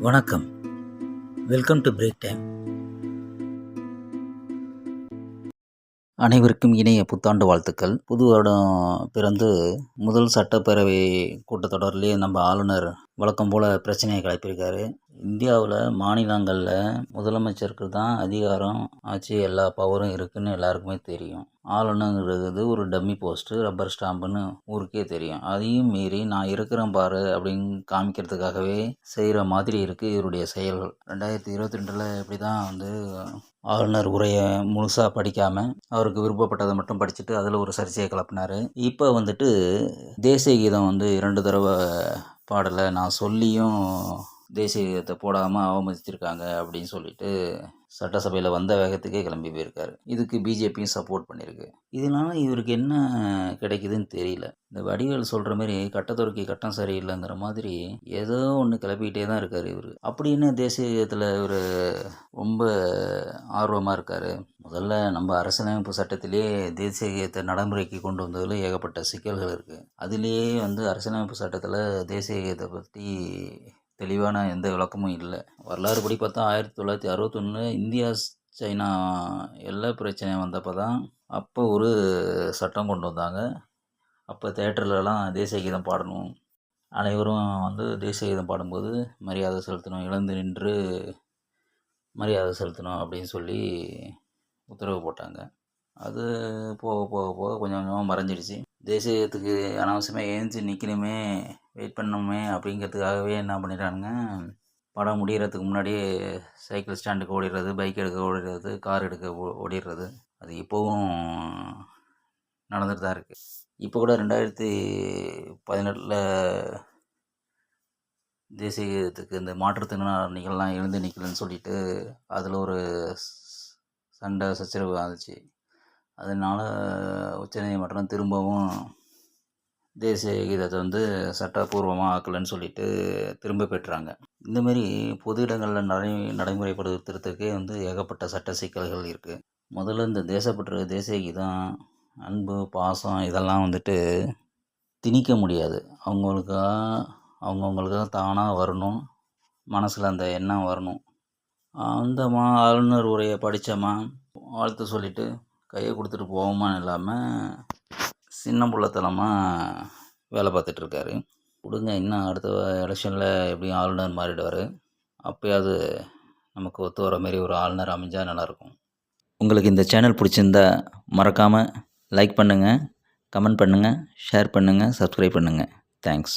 வணக்கம். Welcome to break time அனைவருக்கும் இணைய புத்தாண்டு வாழ்த்துக்கள். புது வருடம் பிறந்து முதல் சட்டப்பேரவை கூட்டத்தொடர்லேயே நம்ம ஆளுநர் வழக்கம் போல் பிரச்சனையை கிளப்பியிருக்காரு. இந்தியாவில் மாநிலங்களில் முதலமைச்சருக்கு தான் அதிகாரம் ஆட்சி எல்லா பவரும் இருக்குதுன்னு எல்லாருக்குமே தெரியும். ஆளுநருங்கிறது ஒரு டம்மி போஸ்ட்டு ரப்பர் ஸ்டாம்புன்னு ஊருக்கே தெரியும். அதையும் மீறி நான் இருக்கிறேன் பாரு அப்படின்னு காமிக்கிறதுக்காகவே செய்கிற மாதிரி இருக்குது இவருடைய செயல்கள். ரெண்டாயிரத்தி இருபத்தி ரெண்டில் இப்படி தான் வந்து ஆளுநர் உரையை முழுசாக படிக்காமல் அவருக்கு விருப்பப்பட்டதை மட்டும் படிச்சுட்டு அதில் ஒரு சர்ச்சையை கிளப்பினார். இப்போ வந்துட்டு தேசிய கீதம் வந்து இரண்டு தடவை பாடலை நான் சொல்லியும் தேசிய கீதத்தை போடாமல் அவமதிச்சிருக்காங்க அப்படின்னு சொல்லிட்டு சட்டசபையில் வந்த வேகத்துக்கே கிளம்பி போயிருக்காரு. இதுக்கு பிஜேபியும் சப்போர்ட் பண்ணியிருக்கு இதனால இவருக்கு என்ன கிடைக்குதுன்னு தெரியல. இந்த வடிவேல் சொல்கிற மாதிரி கட்டத்துறைக்கு கட்டம் சரியில்லைங்கிற மாதிரி ஏதோ ஒன்று கிளப்பிக்கிட்டே தான் இருக்கார் இவர். அப்படின்னு தேசிய கீதத்தில் இவர் ரொம்ப ஆர்வமாக இருக்கார். முதல்ல நம்ம அரசியலமைப்பு சட்டத்திலேயே தேசிய கீதத்தை நடைமுறைக்கு கொண்டு வந்ததில் ஏகப்பட்ட சிக்கல்கள் இருக்குது அதுலேயே வந்து அரசியலமைப்பு சட்டத்தில் தேசிய கீதத்தை பற்றி தெளிவான எந்த விளக்கமும் இல்லை. வரலாறு படி பார்த்தா ஆயிரத்தி தொள்ளாயிரத்தி அறுபத்தொன்று இந்தியா சைனா எல்லா பிரச்சனையும் வந்தப்போ தான் அப்போ ஒரு சட்டம் கொண்டு வந்தாங்க. அப்போ தேட்டர்லலாம் தேசிய கீதம் பாடணும். அனைவரும் வந்து தேசிய கீதம் பாடும்போது மரியாதை செலுத்தணும் இழந்து நின்று மரியாதை செலுத்தணும் அப்படின்னு சொல்லி உத்தரவு போட்டாங்க. அது போக போக போக கொஞ்சம் கொஞ்சமாக மறைஞ்சிடுச்சு. தேசியத்துக்கு அனாவசியமாக ஏஞ்சி நிற்கணுமே வெயிட் பண்ணணுமே அப்படிங்கிறதுக்காகவே என்ன பண்ணிடுறானுங்க படம் முடிகிறதுக்கு முன்னாடியே சைக்கிள் ஸ்டாண்டுக்கு ஓடிடுறது பைக் எடுக்க ஓடிடுறது கார் எடுக்க ஓ ஓடிடுறது. அது இப்போவும் நடந்துட்டு தான் இருக்குது இப்போ கூட ரெண்டாயிரத்தி பதினெட்டில் தேசியத்துக்கு இந்த மாற்றுத்திறனாளிகள்லாம் எழுந்து நிற்கலன்னு சொல்லிட்டு அதில் ஒரு சண்டை சச்சரவு ஆச்சு அதனால் உச்சநீதிமன்றம் திரும்பவும் தேசிய கீதத்தை வந்து சட்டப்பூர்வமாக ஆக்கலைன்னு சொல்லிட்டு திரும்ப பெற்றாங்க. இந்தமாரி பொது இடங்களில் நடை நடைமுறைப்படுத்துறதுக்கே வந்து ஏகப்பட்ட சட்ட சிக்கல்கள் இருக்குது முதல்ல இந்த தேசப்பற்று தேசிய கீதம் அன்பு பாசம் இதெல்லாம் வந்துட்டு திணிக்க முடியாது. அவங்களுக்காக அவங்கவுங்களுக்காக தானாக வரணும். மனசில் அந்த எண்ணம் வரணும். அந்த மா ஆளுநர் உரையை படித்தோமா வாழ்த்து சொல்லிவிட்டு கையை கொடுத்துட்டு போவோமான்னு இல்லாமல் சின்ன புள்ளத்தனமாக வேலை பார்த்துட்ருக்காரு கொடுங்க இன்னும் அடுத்த எலெக்ஷனில் எப்படியும் ஆளுநர் மாறிடுவார். அப்போயாவது நமக்கு ஒத்து வர மாரி ஒரு ஆளுநர் அமைஞ்சால் நல்லாயிருக்கும். உங்களுக்கு இந்த சேனல் பிடிச்சிருந்தா மறக்காமல் லைக் பண்ணுங்கள் கமெண்ட் பண்ணுங்கள் ஷேர் பண்ணுங்கள் சப்ஸ்கிரைப் பண்ணுங்கள் தேங்க்ஸ்